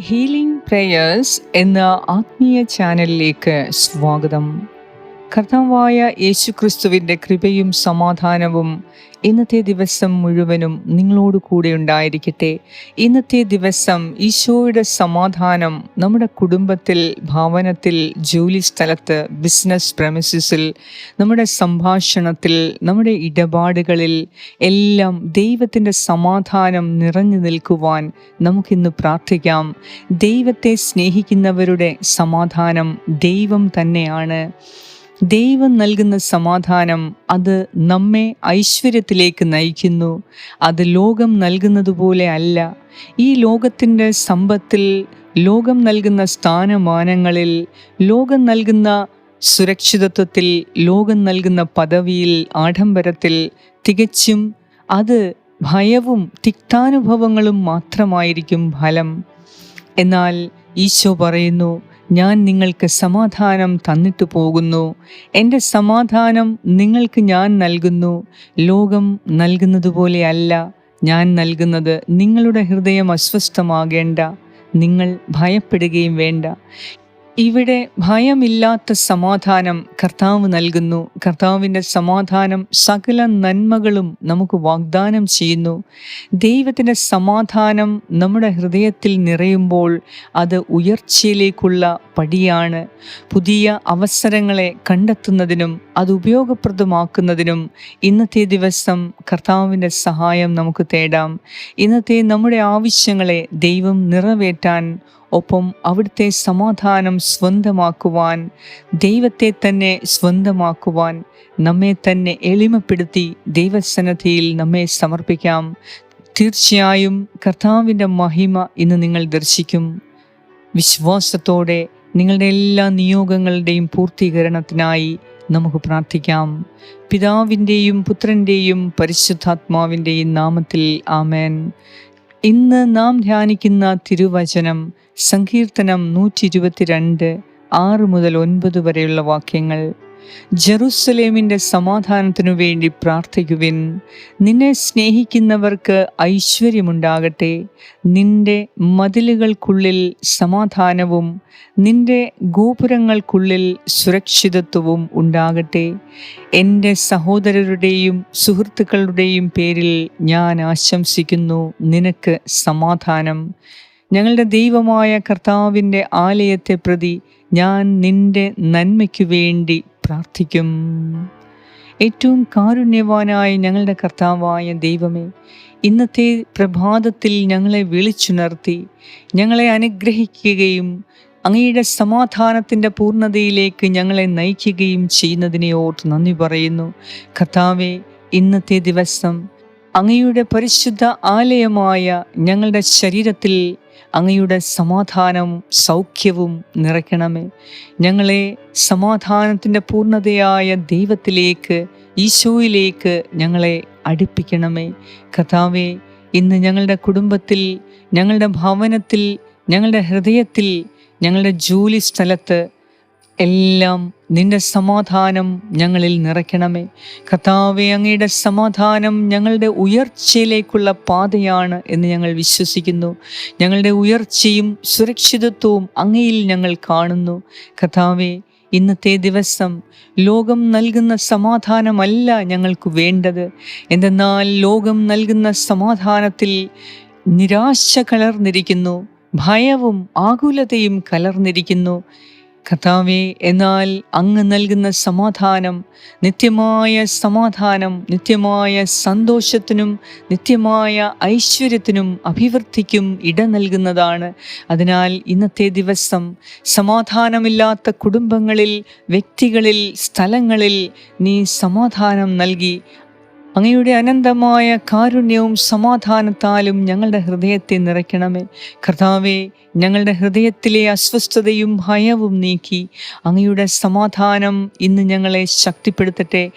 Healing prayers എന്ന ആത്മീയ ചാനലിലേക്ക് സ്വാഗതം. കർത്താവായ യേശുക്രിസ്തുവിന്റെ കൃപയും സമാധാനവും ഇന്നത്തെ ദിവസം മുഴുവനും നിങ്ങളോട് കൂടെ ഉണ്ടായിരിക്കട്ടെ. ഇന്നത്തെ ദിവസം ഈശോയുടെ സമാധാനം നമ്മുടെ കുടുംബത്തിൽ ഭവനത്തിൽ ജോലി സ്ഥലത്ത് ബിസിനസ് പ്രമിസസിൽ നമ്മുടെ സംഭാഷണത്തിൽ നമ്മുടെ ഇടപാടുകളിൽ എല്ലാം ദൈവത്തിന്റെ സമാധാനം നിറഞ്ഞു നിൽക്കുവാൻ നമുക്കിന്ന് പ്രാർത്ഥിക്കാം. ദൈവത്തെ സ്നേഹിക്കുന്നവരുടെ സമാധാനം ദൈവം തന്നെയാണ്. ദൈവം നൽകുന്ന സമാധാനം അത് നമ്മെ ഐശ്വര്യത്തിലേക്ക് നയിക്കുന്നു. അത് ലോകം നൽകുന്നത് പോലെ അല്ല. ഈ ലോകത്തിന്റെ സമ്പത്തിൽ ലോകം നൽകുന്ന സ്ഥാനമാനങ്ങളിൽ ലോകം നൽകുന്ന സുരക്ഷിതത്വത്തിൽ ലോകം നൽകുന്ന പദവിയിൽ ആഡംബരത്തിൽ തികച്ചും അത് ഭയവും തിക്താനുഭവങ്ങളും മാത്രമായിരിക്കും ഫലം. എന്നാൽ ഈശോ പറയുന്നു ഞാൻ നിങ്ങൾക്ക് സമാധാനം തന്നിട്ടു പോകുന്നു. എന്റെ സമാധാനം നിങ്ങൾക്ക് ഞാൻ നൽകുന്നു. ലോകം നൽകുന്നത് അല്ല ഞാൻ നൽകുന്നത് നിങ്ങളുടെ ഹൃദയം അസ്വസ്ഥമാകേണ്ട. നിങ്ങൾ ഭയപ്പെടുകയും വേണ്ട. ഇവിടെ ഭയമില്ലാത്ത സമാധാനം കർത്താവ് നൽകുന്നു. കർത്താവിന്റെ സമാധാനം സകല നന്മകളും നമുക്ക് വാഗ്ദാനം ചെയ്യുന്നു. ദൈവത്തിന്റെ സമാധാനം നമ്മുടെ ഹൃദയത്തിൽ നിറയുമ്പോൾ അത് ഉയർച്ചയിലേക്കുള്ള പടിയാണ്. പുതിയ അവസരങ്ങളെ കണ്ടെത്തുന്നതിനും അത് ഉപയോഗപ്രദമാക്കുന്നതിനും ഇന്നത്തെ ദിവസം കർത്താവിന്റെ സഹായം നമുക്ക് തേടാം. ഇന്നത്തെ നമ്മുടെ ആവശ്യങ്ങളെ ദൈവം നിറവേറ്റാൻ ഒപ്പം അവിടുത്തെ സമാധാനം സ്വന്തമാക്കുവാൻ ദൈവത്തെ തന്നെ സ്വന്തമാക്കുവാൻ നമ്മെ തന്നെ എളിമപ്പെടുത്തി ദൈവസന്നദ്ധിയിൽ നമ്മെ സമർപ്പിക്കാം. തീർച്ചയായും കർത്താവിന്റെ മഹിമ ഇന്ന് നിങ്ങൾ ദർശിക്കും. വിശ്വാസത്തോടെ നിങ്ങളുടെ എല്ലാ നിയോഗങ്ങളുടെയും പൂർത്തീകരണത്തിനായി നമുക്ക് പ്രാർത്ഥിക്കാം. പിതാവിന്റെയും പുത്രന്റെയും പരിശുദ്ധാത്മാവിന്റെയും നാമത്തിൽ ആമേൻ. ഇന്ന് നാം ധ്യാനിക്കുന്ന തിരുവചനം സങ്കീർത്തനം നൂറ്റി ഇരുപത്തിരണ്ട് ആറ് മുതൽ ഒൻപത് വരെയുള്ള വാക്യങ്ങൾ. ജെറുസലേമിന്റെ സമാധാനത്തിനു വേണ്ടി പ്രാർത്ഥിക്കുവിൻ. നിന്നെ സ്നേഹിക്കുന്നവർക്ക് ഐശ്വര്യമുണ്ടാകട്ടെ. നിന്റെ മതിലുകൾക്കുള്ളിൽ സമാധാനവും നിന്റെ ഗോപുരങ്ങൾക്കുള്ളിൽ സുരക്ഷിതത്വവും ഉണ്ടാകട്ടെ. എന്റെ സഹോദരരുടെയും സുഹൃത്തുക്കളുടെയും പേരിൽ ഞാൻ ആശംസിക്കുന്നു നിനക്ക് സമാധാനം. ഞങ്ങളുടെ ദൈവമായ കർത്താവിന്റെ ആലയത്തെ പ്രതി ഞാൻ നിന്റെ നന്മയ്ക്കു വേണ്ടി പ്രാർത്ഥിക്കും. ഏറ്റവും കാരുണ്യവാനായ ഞങ്ങളുടെ കർത്താവായ ദൈവമേ ഇന്നത്തെ പ്രഭാതത്തിൽ ഞങ്ങളെ വിളിച്ചുണർത്തി ഞങ്ങളെ അനുഗ്രഹിക്കുകയും അങ്ങയുടെ സമാധാനത്തിന്റെ പൂർണതയിലേക്ക് ഞങ്ങളെ നയിക്കുകയും ചെയ്യുന്നതിനെ ഓർത്ത് നന്ദി പറയുന്നു. കർത്താവെ ഇന്നത്തെ ദിവസം അങ്ങയുടെ പരിശുദ്ധ ആലയമായ ഞങ്ങളുടെ ശരീരത്തിൽ അങ്ങയുടെ സമാധാനവും സൗഖ്യവും നിറയ്ക്കണമേ. ഞങ്ങളെ സമാധാനത്തിന്റെ പൂർണതയായ ദൈവത്തിലേക്ക് ഈശോയിലേക്ക് ഞങ്ങളെ അടുപ്പിക്കണമേ. കഥാവെ ഇന്ന് ഞങ്ങളുടെ കുടുംബത്തിൽ ഞങ്ങളുടെ ഭവനത്തിൽ ഞങ്ങളുടെ ഹൃദയത്തിൽ ഞങ്ങളുടെ ജോലി സ്ഥലത്ത് എല്ലാം നിന്റെ സമാധാനം ഞങ്ങളിൽ നിറയ്ക്കണമേ. കർത്താവെ അങ്ങയുടെ സമാധാനം ഞങ്ങളുടെ ഉയർച്ചയിലേക്കുള്ള പാതയാണ് എന്ന് ഞങ്ങൾ വിശ്വസിക്കുന്നു. ഞങ്ങളുടെ ഉയർച്ചയും സുരക്ഷിതത്വവും അങ്ങയിൽ ഞങ്ങൾ കാണുന്നു. കർത്താവെ ഇന്നത്തെ ദിവസം ലോകം നൽകുന്ന സമാധാനമല്ല ഞങ്ങൾക്ക് വേണ്ടത്. എന്തെന്നാൽ ലോകം നൽകുന്ന സമാധാനത്തിൽ നിരാശ കലർന്നിരിക്കുന്നു. ഭയവും ആകുലതയും കലർന്നിരിക്കുന്നു. കഥാവേ എന്നാൽ അങ്ങ് നൽകുന്ന സമാധാനം നിത്യമായ സമാധാനം നിത്യമായ സന്തോഷത്തിനും നിത്യമായ ഐശ്വര്യത്തിനും അഭിവൃദ്ധിക്കും ഇട നൽകുന്നതാണ്. അതിനാൽ ഇന്നത്തെ ദിവസം സമാധാനമില്ലാത്ത കുടുംബങ്ങളിൽ വ്യക്തികളിൽ സ്ഥലങ്ങളിൽ നീ സമാധാനം നൽകി. അങ്ങയുടെ അനന്തമായ കാരുണ്യവും സമാധാനത്താലും ഞങ്ങളുടെ ഹൃദയത്തെ നിറയ്ക്കണമേ. കർത്താവെ ഞങ്ങളുടെ ഹൃദയത്തിലെ അസ്വസ്ഥതയും ഭയവും നീക്കി അങ്ങയുടെ സമാധാനം ഇന്ന് ഞങ്ങളെ ശക്തിപ്പെടുത്തട്ടെ.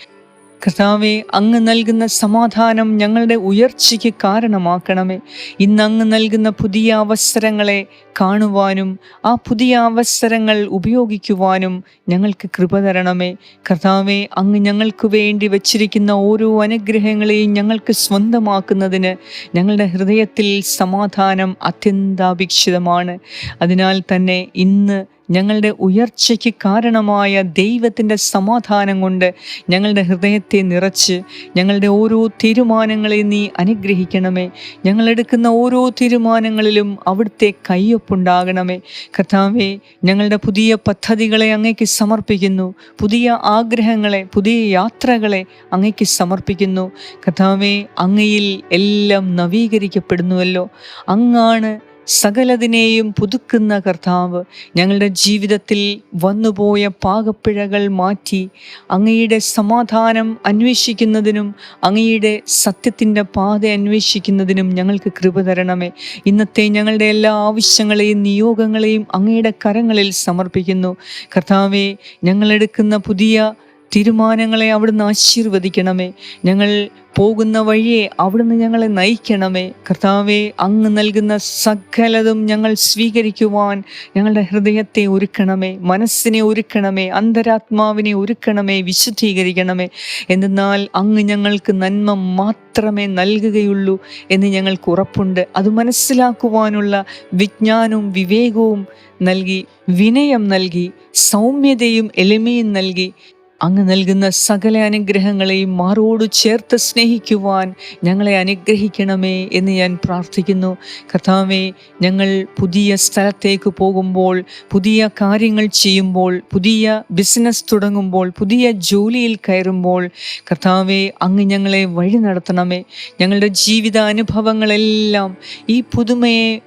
കർത്താവെ അങ്ങ് നൽകുന്ന സമാധാനം ഞങ്ങളുടെ ഉയർച്ചയ്ക്ക് കാരണമാക്കണമേ. ഇന്ന് അങ്ങ് നൽകുന്ന പുതിയ അവസരങ്ങളെ കാണുവാനും ആ പുതിയ അവസരങ്ങൾ ഉപയോഗിക്കുവാനും ഞങ്ങൾക്ക് കൃപ തരണമേ. കർത്താവെ അങ്ങ് ഞങ്ങൾക്ക് വേണ്ടി വച്ചിരിക്കുന്ന ഓരോ അനുഗ്രഹങ്ങളെയും ഞങ്ങൾക്ക് സ്വന്തമാക്കുന്നതിന് ഞങ്ങളുടെ ഹൃദയത്തിൽ സമാധാനം അത്യന്താപേക്ഷിതമാണ്. അതിനാൽ തന്നെ ഇന്ന് ഞങ്ങളുടെ ഉയർച്ചയ്ക്ക് കാരണമായ ദൈവത്തിന്റെ സമാധാനം കൊണ്ട് ഞങ്ങളുടെ ഹൃദയത്തെ നിറച്ച് ഞങ്ങളുടെ ഓരോ തീരുമാനങ്ങളെ നീ അനുഗ്രഹിക്കണമേ. ഞങ്ങളെടുക്കുന്ന ഓരോ തീരുമാനങ്ങളിലും അവിടുത്തെ കയ്യൊപ്പുണ്ടാകണമേ. കർത്താവെ ഞങ്ങളുടെ പുതിയ പദ്ധതികളെ അങ്ങേക്ക് സമർപ്പിക്കുന്നു. പുതിയ ആഗ്രഹങ്ങളെ പുതിയ യാത്രകളെ അങ്ങേക്ക് സമർപ്പിക്കുന്നു. കർത്താവെ അങ്ങയിൽ എല്ലാം നവീകരിക്കപ്പെടുന്നുവല്ലോ. അങ്ങാണ് സകലതിനെയും പുതുക്കുന്ന കർത്താവ് ഞങ്ങളുടെ ജീവിതത്തിൽ വന്നുപോയ പാകപ്പിഴകൾ മാറ്റി അങ്ങയുടെ സമാധാനം അന്വേഷിക്കുന്നതിനും അങ്ങയുടെ സത്യത്തിന്റെ പാത അന്വേഷിക്കുന്നതിനും ഞങ്ങൾക്ക് കൃപ തരണമേ. ഇന്നത്തെ ഞങ്ങളുടെ എല്ലാ ആവശ്യങ്ങളെയും നിയോഗങ്ങളെയും അങ്ങയുടെ കരങ്ങളിൽ സമർപ്പിക്കുന്നു. കർത്താവെ ഞങ്ങളെടുക്കുന്ന പുതിയ തീരുമാനങ്ങളെ അവിടുന്ന് ആശീർവദിക്കണമേ. ഞങ്ങൾ പോകുന്ന വഴിയെ അവിടുന്ന് ഞങ്ങളെ നയിക്കണമേ. കർത്താവെ അങ്ങ് നൽകുന്ന സകലതും ഞങ്ങൾ സ്വീകരിക്കുവാൻ ഞങ്ങളുടെ ഹൃദയത്തെ ഒരുക്കണമേ. മനസ്സിനെ ഒരുക്കണമേ. അന്തരാത്മാവിനെ ഒരുക്കണമേ. വിശുദ്ധീകരിക്കണമേ. എന്നാൽ അങ്ങ് ഞങ്ങൾക്ക് നന്മ മാത്രമേ നൽകുകയുള്ളൂ എന്ന് ഞങ്ങൾക്ക് ഉറപ്പുണ്ട്. അത് മനസ്സിലാക്കുവാനുള്ള വിജ്ഞാനവും വിവേകവും നൽകി വിനയം നൽകി സൗമ്യതയും എളിമയും നൽകി അങ്ങ് നൽകുന്ന സകല അനുഗ്രഹങ്ങളെയും മാറോട് ചേർത്ത് സ്നേഹിക്കുവാൻ ഞങ്ങളെ അനുഗ്രഹിക്കണമേ എന്ന് ഞാൻ പ്രാർത്ഥിക്കുന്നു. കർത്താവെ ഞങ്ങൾ പുതിയ സ്ഥലത്തേക്ക് പോകുമ്പോൾ പുതിയ കാര്യങ്ങൾ ചെയ്യുമ്പോൾ പുതിയ ബിസിനസ് തുടങ്ങുമ്പോൾ പുതിയ ജോലിയിൽ കയറുമ്പോൾ കർത്താവെ അങ്ങ് ഞങ്ങളെ വഴി നടത്തണമേ. ഞങ്ങളുടെ ജീവിത അനുഭവങ്ങളെല്ലാം ഈ പുതുമയെ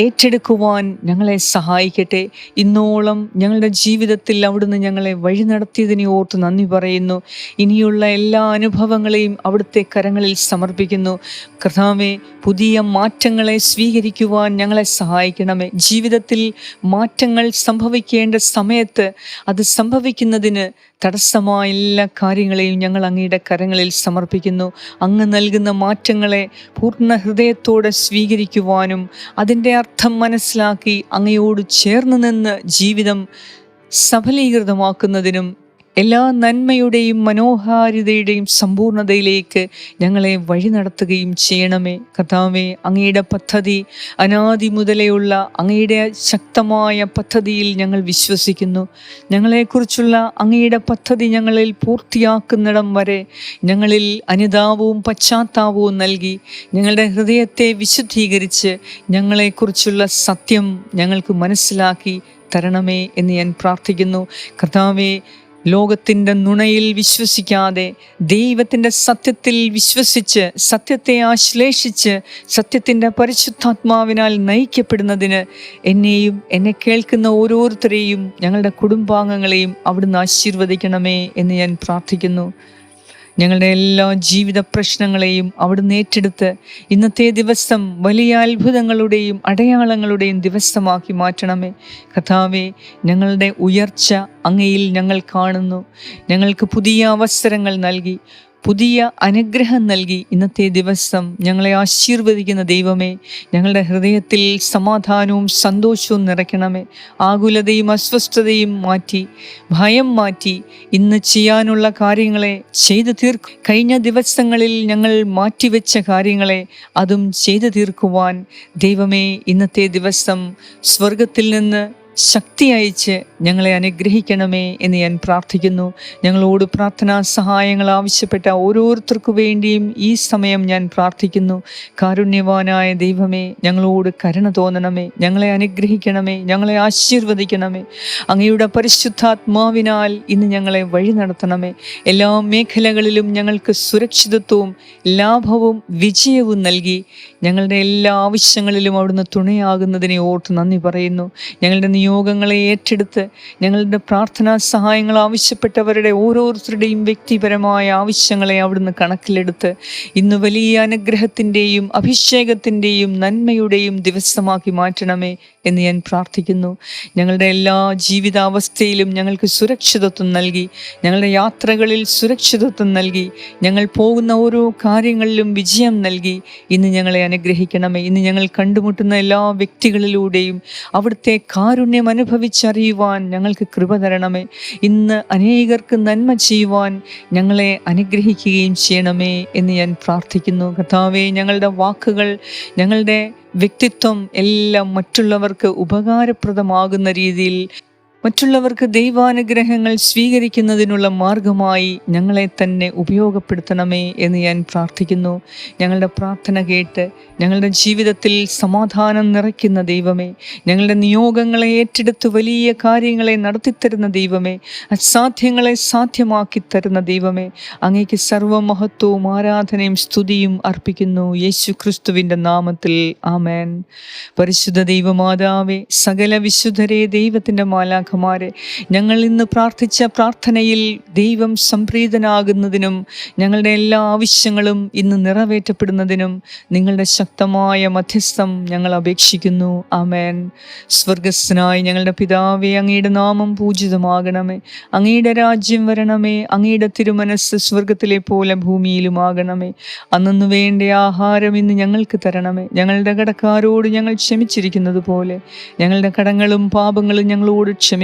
ഏറ്റെടുക്കുവാൻ ഞങ്ങളെ സഹായിക്കട്ടെ. ഇന്നോളം ഞങ്ങളുടെ ജീവിതത്തിൽ അവിടുന്ന് ഞങ്ങളെ വഴി നടത്തിയതിനെ ഓർത്ത് നന്ദി പറയുന്നു. ഇനിയുള്ള എല്ലാ അനുഭവങ്ങളെയും അവിടുത്തെ കരങ്ങളിൽ സമർപ്പിക്കുന്നു. കർത്താവെ പുതിയ മാറ്റങ്ങളെ സ്വീകരിക്കുവാൻ ഞങ്ങളെ സഹായിക്കണമേ. ജീവിതത്തിൽ മാറ്റങ്ങൾ സംഭവിക്കേണ്ട സമയത്ത് അത് സംഭവിക്കുന്നതിന് തടസ്സമായ എല്ലാ കാര്യങ്ങളെയും ഞങ്ങൾ അങ്ങയുടെ കരങ്ങളിൽ സമർപ്പിക്കുന്നു. അങ്ങ് നൽകുന്ന മാറ്റങ്ങളെ പൂർണ ഹൃദയത്തോടെ സ്വീകരിക്കുവാനും അതിന്റെ അർത്ഥം മനസ്സിലാക്കി അങ്ങയോട് ചേർന്ന് നിന്ന് ജീവിതം സഫലീകൃതമാക്കുന്നതിനും എല്ലാ നന്മയുടെയും മനോഹാരിതയുടെയും സമ്പൂർണതയിലേക്ക് ഞങ്ങളെ വഴി നടത്തുകയും ചെയ്യണമേ. കഥാവേ അങ്ങയുടെ പദ്ധതി അനാദി മുതലെയുള്ള അങ്ങയുടെ ശക്തമായ പദ്ധതിയിൽ ഞങ്ങൾ വിശ്വസിക്കുന്നു. ഞങ്ങളെക്കുറിച്ചുള്ള അങ്ങയുടെ പദ്ധതി ഞങ്ങളിൽ പൂർത്തിയാക്കുന്നിടം വരെ ഞങ്ങളിൽ അനുതാപവും പശ്ചാത്താപവും നൽകി ഞങ്ങളുടെ ഹൃദയത്തെ വിശുദ്ധീകരിച്ച് ഞങ്ങളെക്കുറിച്ചുള്ള സത്യം ഞങ്ങൾക്ക് മനസ്സിലാക്കി തരണമേ എന്ന് ഞാൻ പ്രാർത്ഥിക്കുന്നു. കർത്താവെ ലോകത്തിന്റെ നുണയിൽ വിശ്വസിക്കാതെ ദൈവത്തിന്റെ സത്യത്തിൽ വിശ്വസിച്ച് സത്യത്തെ ആശ്ലേഷിച്ച് സത്യത്തിന്റെ പരിശുദ്ധാത്മാവിനാൽ നയിക്കപ്പെടുന്നതിന് എന്നെയും എന്നെ കേൾക്കുന്ന ഓരോരുത്തരെയും ഞങ്ങളുടെ കുടുംബാംഗങ്ങളെയും അവിടുന്ന് ആശീർവദിക്കണമേ എന്ന് ഞാൻ പ്രാർത്ഥിക്കുന്നു. ഞങ്ങളുടെ എല്ലാ ജീവിത പ്രശ്നങ്ങളെയും അവിടുന്ന് ഏറ്റെടുത്ത് ഇന്നത്തെ ദിവസം വലിയ അത്ഭുതങ്ങളുടെയും അടയാളങ്ങളുടെയും ദിവസമാക്കി മാറ്റണമേ. കഥാവെ ഞങ്ങളുടെ ഉയർച്ച അങ്ങയിൽ ഞങ്ങൾ കാണുന്നു. ഞങ്ങൾക്ക് പുതിയ അവസരങ്ങൾ നൽകി. പുതിയ അനുഗ്രഹം നൽകി ഇന്നത്തെ ദിവസം ഞങ്ങളെ ആശീർവദിക്കുന്ന ദൈവമേ ഞങ്ങളുടെ ഹൃദയത്തിൽ സമാധാനവും സന്തോഷവും നിറയ്ക്കണമേ. ആകുലതയും അസ്വസ്ഥതയും മാറ്റി ഭയം മാറ്റി ഇന്ന് ചെയ്യാനുള്ള കാര്യങ്ങളെ ചെയ്തു തീർക്കും. കഴിഞ്ഞ ദിവസങ്ങളിൽ ഞങ്ങൾ മാറ്റിവെച്ച കാര്യങ്ങളെ അതും ചെയ്തു തീർക്കുവാൻ ദൈവമേ ഇന്നത്തെ ദിവസം സ്വർഗത്തിൽ നിന്ന് ശക്തി അയച്ച് ഞങ്ങളെ അനുഗ്രഹിക്കണമേ എന്ന് ഞാൻ പ്രാർത്ഥിക്കുന്നു. ഞങ്ങളോട് പ്രാർത്ഥനാ സഹായങ്ങൾ ആവശ്യപ്പെട്ട ഓരോരുത്തർക്കു വേണ്ടിയും ഈ സമയം ഞാൻ പ്രാർത്ഥിക്കുന്നു. കാരുണ്യവാനായ ദൈവമേ ഞങ്ങളോട് കരുണ തോന്നണമേ. ഞങ്ങളെ അനുഗ്രഹിക്കണമേ. ഞങ്ങളെ ആശീർവദിക്കണമേ. അങ്ങയുടെ പരിശുദ്ധാത്മാവിനാൽ ഇന്ന് ഞങ്ങളെ വഴി നടത്തണമേ. എല്ലാ മേഖലകളിലും ഞങ്ങൾക്ക് സുരക്ഷിതത്വവും ലാഭവും വിജയവും നൽകി ഞങ്ങളുടെ എല്ലാ ആവശ്യങ്ങളിലും അവിടുന്ന് തുണയാകുന്നതിനെ ഓർത്ത് നന്ദി പറയുന്നു. ഞങ്ങളുടെ നിയോഗങ്ങളെ ഏറ്റെടുത്ത് ഞങ്ങളുടെ പ്രാർത്ഥനാ സഹായങ്ങൾ ആവശ്യപ്പെട്ടവരുടെ ഓരോരുത്തരുടെയും വ്യക്തിപരമായ ആവശ്യങ്ങളെ അവിടുന്ന് കണക്കിലെടുത്ത് ഇന്ന് വലിയ അനുഗ്രഹത്തിന്റെയും അഭിഷേകത്തിന്റെയും നന്മയുടെയും ദിവസമാക്കി മാറ്റണമേ എന്ന് ഞാൻ പ്രാർത്ഥിക്കുന്നു. ഞങ്ങളുടെ എല്ലാ ജീവിതാവസ്ഥയിലും ഞങ്ങൾക്ക് സുരക്ഷിതത്വം നൽകി ഞങ്ങളുടെ യാത്രകളിൽ സുരക്ഷിതത്വം നൽകി ഞങ്ങൾ പോകുന്ന ഓരോ കാര്യങ്ങളിലും വിജയം നൽകി ഇന്ന് ഞങ്ങളെ അനുഗ്രഹിക്കണമേ. ഇന്ന് ഞങ്ങൾ കണ്ടുമുട്ടുന്ന എല്ലാ വ്യക്തികളിലൂടെയും അവിടുത്തെ കാരുണ്യം അനുഭവിച്ചറിയുവാൻ ഞങ്ങൾക്ക് കൃപ തരണമേ. ഇന്ന് അനേകർക്ക് നന്മ ചെയ്യുവാൻ ഞങ്ങളെ അനുഗ്രഹിക്കുകയും ചെയ്യണമേ എന്ന് ഞാൻ പ്രാർത്ഥിക്കുന്നു. കർത്താവെ ഞങ്ങളുടെ വാക്കുകൾ ഞങ്ങളുടെ വ്യക്തിത്വം എല്ലാം മറ്റുള്ളവർക്ക് ഉപകാരപ്രദമാകുന്ന രീതിയിൽ മറ്റുള്ളവർക്ക് ദൈവാനുഗ്രഹങ്ങൾ സ്വീകരിക്കുന്നതിനുള്ള മാർഗമായി ഞങ്ങളെ തന്നെ ഉപയോഗപ്പെടുത്തണമേ എന്ന് ഞാൻ പ്രാർത്ഥിക്കുന്നു. ഞങ്ങളുടെ പ്രാർത്ഥന കേട്ട് ഞങ്ങളുടെ ജീവിതത്തിൽ സമാധാനം നിറയ്ക്കുന്ന ദൈവമേ ഞങ്ങളുടെ നിയോഗങ്ങളെ ഏറ്റെടുത്ത് വലിയ കാര്യങ്ങളെ നടത്തിത്തരുന്ന ദൈവമേ അസാധ്യങ്ങളെ സാധ്യമാക്കി തരുന്ന ദൈവമേ അങ്ങേക്ക് സർവമഹത്വവും ആരാധനയും സ്തുതിയും അർപ്പിക്കുന്നു. യേശു ക്രിസ്തുവിന്റെ നാമത്തിൽ ആമേൻ. പരിശുദ്ധ ദൈവമാതാവേ സകല വിശുദ്ധരെ ദൈവത്തിന്റെ മാലാഖ പിതാക്കന്മാരെ ഞങ്ങൾ ഇന്ന് പ്രാർത്ഥിച്ച പ്രാർത്ഥനയിൽ ദൈവം സംപ്രീതനാകുന്നതിനും ഞങ്ങളുടെ എല്ലാ ആവശ്യങ്ങളും ഇന്ന് നിറവേറ്റപ്പെടുന്നതിനും നിങ്ങളുടെ ശക്തമായ മധ്യസ്ഥം ഞങ്ങൾ അപേക്ഷിക്കുന്നു. ആമേൻ. സ്വർഗസ്നായി ഞങ്ങളുടെ പിതാവെ അങ്ങയുടെ നാമം പൂജിതമാകണമേ. അങ്ങയുടെ രാജ്യം വരണമേ. അങ്ങയുടെ തിരുമനസ് സ്വർഗത്തിലെ പോലെ ഭൂമിയിലുമാകണമേ. അന്നു വേണ്ട ആഹാരം ഇന്ന് ഞങ്ങൾക്ക് തരണമേ. ഞങ്ങളുടെ കടക്കാരോട് ഞങ്ങൾ ക്ഷമിച്ചിരിക്കുന്നത് പോലെ ഞങ്ങളുടെ കടങ്ങളും പാപങ്ങളും ഞങ്ങളോട് ക്ഷമി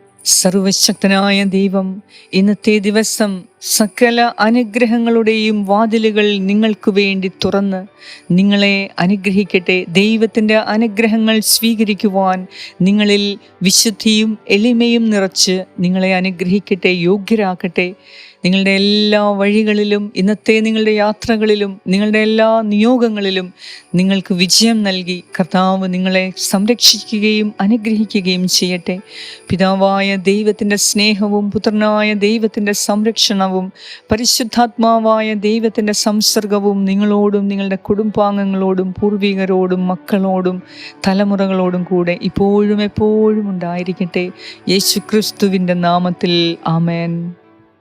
സർവശക്തനായ ദൈവം ഇന്നത്തെ ദിവസം സകല അനുഗ്രഹങ്ങളുടെയും വാതിലുകൾ നിങ്ങൾക്ക് വേണ്ടി തുറന്ന് നിങ്ങളെ അനുഗ്രഹിക്കട്ടെ. ദൈവത്തിന്റെ അനുഗ്രഹങ്ങൾ സ്വീകരിക്കുവാൻ നിങ്ങളിൽ വിശുദ്ധിയും എളിമയും നിറച്ച് നിങ്ങളെ അനുഗ്രഹിക്കട്ടെ യോഗ്യരാക്കട്ടെ. നിങ്ങളുടെ എല്ലാ വഴികളിലും ഇന്നത്തെ നിങ്ങളുടെ യാത്രകളിലും നിങ്ങളുടെ എല്ലാ നിയോഗങ്ങളിലും നിങ്ങൾക്ക് വിജയം നൽകി കർത്താവ് നിങ്ങളെ സംരക്ഷിക്കുകയും അനുഗ്രഹിക്കുകയും ചെയ്യട്ടെ. പിതാവായ ദൈവത്തിന്റെ സ്നേഹവും പുത്രനായ ദൈവത്തിന്റെ സംരക്ഷണവും പരിശുദ്ധാത്മാവായ ദൈവത്തിന്റെ സംസർഗവും നിങ്ങളോടും നിങ്ങളുടെ കുടുംബാംഗങ്ങളോടും പൂർവികരോടും മക്കളോടും തലമുറകളോടും കൂടെ ഇപ്പോഴും എപ്പോഴും ഉണ്ടായിരിക്കട്ടെ. യേശു ക്രിസ്തുവിന്റെ നാമത്തിൽ ആമേൻ.